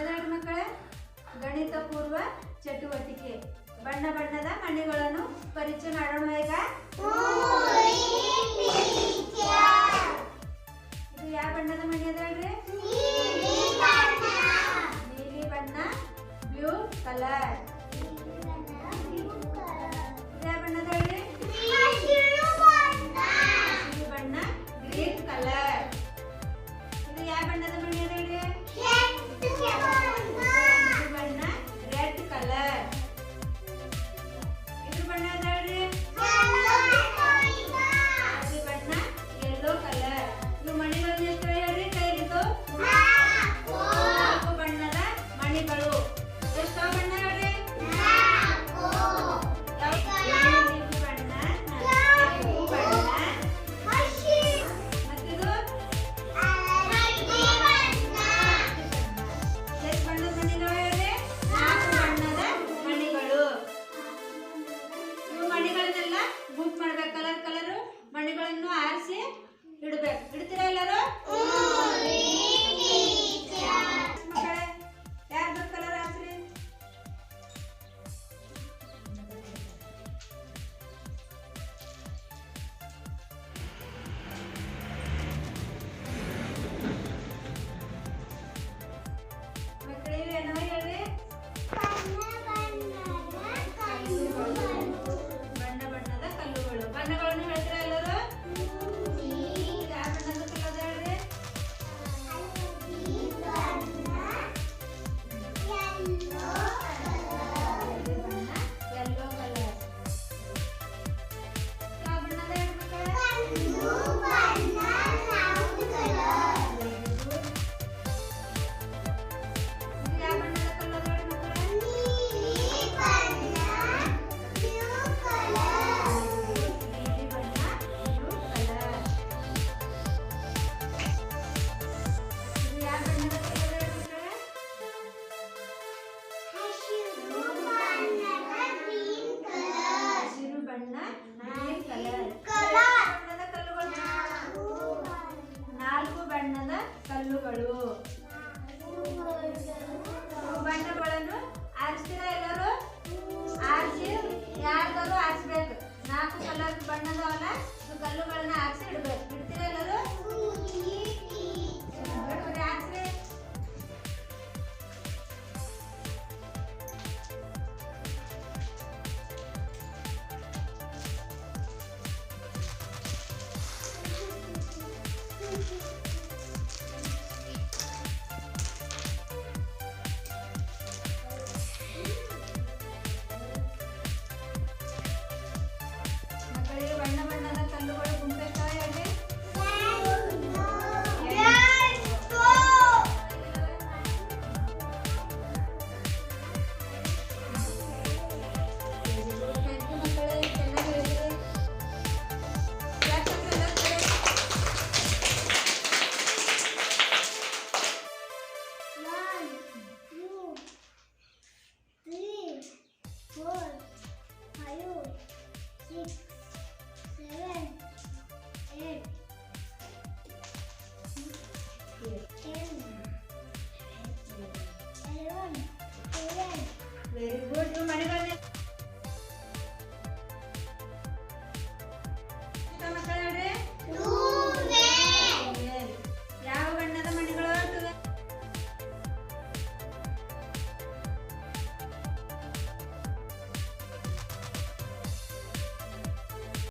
ಎದೆರಡು ಮಕ್ಕಳೇ ಗಣಿತ ಪೂರ್ವ ಚಟುವಟಿಕೆ. ಬಣ್ಣ ಬಣ್ಣದ ಮಣ್ಣುಗಳನ್ನು ಪರಿಚಯ ಮಾಡೋಣ ಈಗ. ಹೂವುಗಳು ಬಣ್ಣಗಳನ್ನು ಆರಿಸ್ತೀರ ಎಲ್ಲರೂ? ಆರಿಸಿ ಯಾರ್ದಾರು ಆರಿಸ್ಬೇಕು. ನಾಲ್ಕು ಕಲರ್ ಬಣ್ಣದವನ್ನ ಕಲ್ಲುಗಳನ್ನ ಆರಿಸಿ ಇಡ್ಬೇಕು. ಇಡ್ತೀರ ಎಲ್ಲರೂ? Ai!